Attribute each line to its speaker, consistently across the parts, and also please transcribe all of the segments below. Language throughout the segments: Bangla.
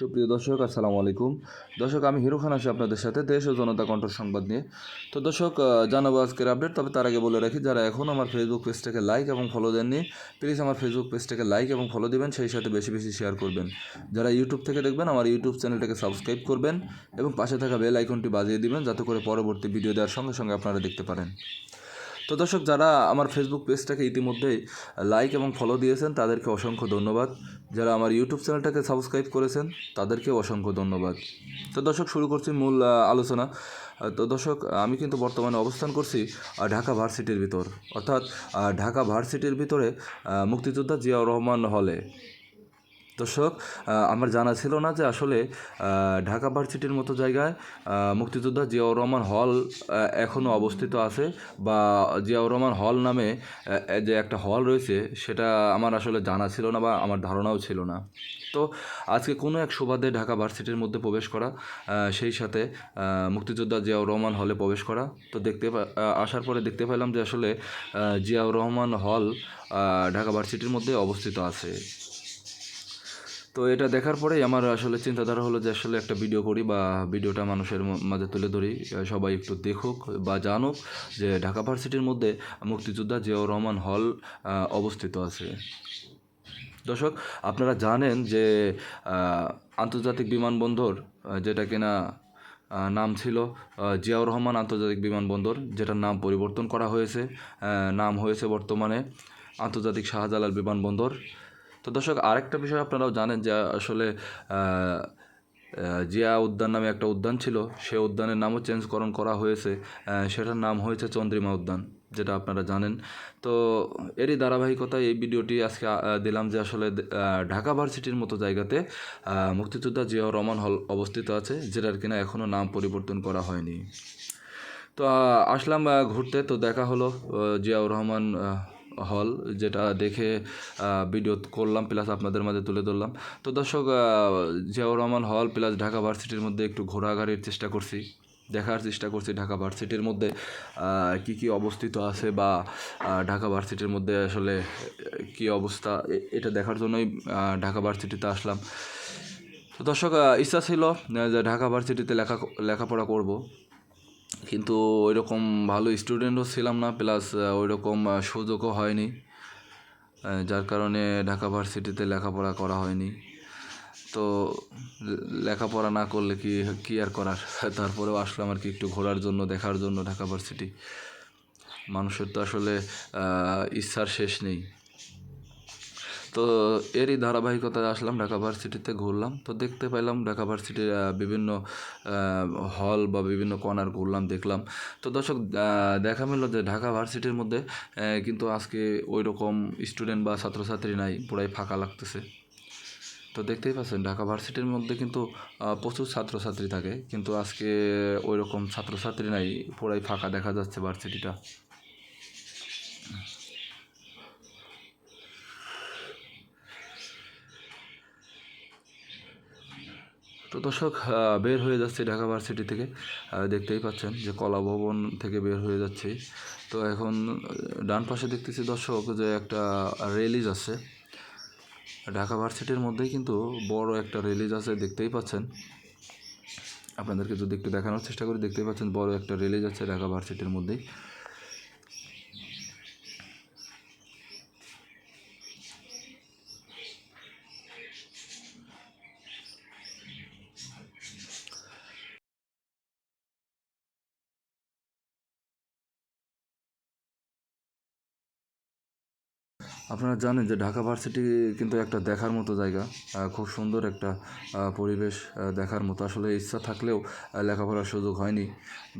Speaker 1: সুপ্রিয় দর্শক, আসসালামু আলাইকুম। দর্শক, আমি হিরো খান আছি আপনাদের সাথে, দেশ ও জনতা কণ্ঠ সংবাদ নিয়ে। তো দর্শক জানাব আজকের আপডেট তবে তার আগে বলে রাখি, যারা এখন আমার ফেসবুক পেজটাকে লাইক এবং ফলো দেননি প্লিজ আমার ফেসবুক পেজটাকে লাইক এবং ফলো দিবেন, সেই সাথে বেশি বেশি শেয়ার করবেন। যারা ইউটিউব থেকে দেখবেন, আমার ইউটিউব চ্যানেলটাকে সাবস্ক্রাইব করবেন এবং পাশে থাকা বেল আইকনটি বাজিয়ে দিবেন, যাতে করে পরবর্তী ভিডিও দেওয়ার সঙ্গে সঙ্গে আপনারা দেখতে পারেন। তো দর্শক, যারা আমার ফেসবুক পেজটাকে ইতিমধ্যেই লাইক এবং ফলো দিয়েছেন, তাদেরকে অসংখ্য ধন্যবাদ। যারা আমার ইউটিউব চ্যানেলটাকে সাবস্ক্রাইব করেছেন তাদেরকে অসংখ্য ধন্যবাদ। তো দর্শক, শুরু করছি মূল আলোচনা। তো দর্শক, আমি কিন্তু বর্তমানে অবস্থান করছি ঢাকা ভার্সিটির ভিতর। অর্থাৎ ঢাকা ভার্সিটির ভিতরে মুক্তিযোদ্ধা জিয়াউর রহমান হলে। দর্শক আমার জানা ছিল না যে আসলে ঢাকা ভার্সিটির মতো জায়গায় মুক্তিযোদ্ধা জিয়াউর রহমান হল এখনও অবস্থিত আছে বা জিয়াউর রহমান হল নামে যে একটা হল রয়েছে, সেটা আমার আসলে জানা ছিল না বা আমার ধারণাও ছিল না। তো আজকে কোনো এক সুবাদে ঢাকা ভার্সিটির মধ্যে প্রবেশ করা সেই সাথে মুক্তিযোদ্ধা জিয়াউর রহমান হলে প্রবেশ করা, তো দেখতে আসার পরে দেখতে পেলাম যে আসলে জিয়াউর রহমান হল ঢাকা ভার্সিটির মধ্যে অবস্থিত আছে। তো এটা দেখার পরেই আমার আসলে চিন্তাধারা হলো যে আসলে একটা ভিডিও করি বা ভিডিওটা মানুষের মাঝে তুলে ধরি। সবাই একটু দেখুক বা জানুক যে ঢাকা ভার্সিটির মধ্যে মুক্তিযোদ্ধা জিয়াউর রহমান হল অবস্থিত আছে। দর্শক, আপনারা জানেন যে আন্তর্জাতিক বিমানবন্দর যেটা কিনা নাম ছিল জিয়াউর রহমান আন্তর্জাতিক বিমানবন্দর, যেটার নাম পরিবর্তন করা হয়েছে। নাম হয়েছে বর্তমানে আন্তর্জাতিক শাহজালাল বিমানবন্দর। তো দর্শক, আরেকটা বিষয় আপনারাও জানেন যে আসলে জিয়া উদ্যান নামে একটা উদ্যান ছিল। সে উদ্যানের নামও চেঞ্জকরণ করা হয়েছে। সেটার নাম হয়েছে চন্দ্রিমা উদ্যান, যেটা আপনারা জানেন। তো এরই ধারাবাহিকতায় এই ভিডিওটি আজকে দিলাম যে আসলে ঢাকা ভার্সিটির মতো জায়গাতে মুক্তিযোদ্ধা জিয়াউর রহমান হল অবস্থিত আছে, যেটার কিনা এখনও নাম পরিবর্তন করা হয়নি। তো আসলাম ঘুরতে। তো দেখা হলো জিয়াউর রহমান হল যেটা দেখে ভিডিও করলাম প্লাস আপনাদের মাঝে তুলে ধরলাম। তো দর্শক জিয়াউর রহমান হল প্লাস ঢাকা ভার্সিটির মধ্যে একটু ঘোরাঘুরির চেষ্টা করছি, দেখার চেষ্টা করছি ঢাকা ভার্সিটির মধ্যে কি কি অবস্থিত আছে বা ঢাকা ভার্সিটির মধ্যে আসলে কি অবস্থা এটা দেখার জন্যই ঢাকা ভার্সিটিতে আসলাম। তো দর্শক ইচ্ছা ছিল যে ঢাকা ভার্সিটিতে লেখা, লেখাপড়া করব। কিন্তু ওই রকম ভালো স্টুডেন্টও ছিলাম না প্লাস ওই রকম সুযোগও হয়নি। যার কারণে ঢাকা ভার্সিটিতে লেখাপড়া করা হয়নি। তো লেখাপড়া না করলে কি কি আর করার? তারপরেও আসলাম আর কি একটু ঘোরার জন্য, দেখার জন্য ঢাকা ভার্সিটি। মানুষের তো আসলে ইচ্ছার শেষ নেই। তো এরই ধারাবাহিকতায় আসলাম ঢাকা ভার্সিটিতে ঘুরলাম। তো দেখতে পাইলাম ঢাকা ভার্সিটির বিভিন্ন হল বা বিভিন্ন কর্নার ঘুরলাম, দেখলাম। তো দর্শক দেখা মিলল যে ঢাকা ভার্সিটির মধ্যে কিন্তু আজকে ওই রকম স্টুডেন্ট বা ছাত্রছাত্রী নাই, পুরাই ফাঁকা লাগতেছে। তো দেখতেই পাচ্ছেন, ঢাকা ভার্সিটির মধ্যে কিন্তু প্রচুর ছাত্রছাত্রী থাকে, কিন্তু আজকে ওই রকম ছাত্রছাত্রী নাই, পুরাই ফাঁকা দেখা যাচ্ছে ভার্সিটিটা। তো দর্শক বের হয়ে যাচ্ছে ঢাকা ভার্সিটি থেকে। দেখতেই পাচ্ছেন যে কলা ভবন থেকে বের হয়ে যাচ্ছে। তো এখন ডান পাশে দেখতেছি দর্শক যে একটা রিলিজ আছে। ঢাকা ভার্সিটির মধ্যেই কিন্তু বড় একটা রিলিজ আছে, দেখতেই পাচ্ছেন। আপনাদেরকে যদি একটু দেখানোর চেষ্টা করি, দেখতেই পাচ্ছেন বড় একটা রিলিজ আছে ঢাকা ভার্সিটির মধ্যেই। আপনারা জানেন যে ঢাকা ভার্সিটি কিন্তু একটা দেখার মতো জায়গা খুব সুন্দর একটা পরিবেশ দেখার মতো। আসলে ইচ্ছা থাকলেও লেখাপড়ার সুযোগ হয়নি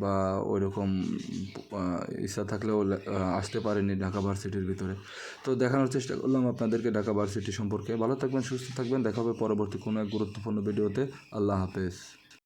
Speaker 1: বা ওই রকম ইচ্ছা থাকলেও আসতে পারেনি ঢাকা ভার্সিটির ভিতরে। তো দেখানোর চেষ্টা করলাম আপনাদেরকে ঢাকা ভার্সিটি সম্পর্কে। ভালো থাকবেন, সুস্থ থাকবেন। দেখা হবে পরবর্তী কোনো এক গুরুত্বপূর্ণ ভিডিওতে। আল্লাহ হাফেজ।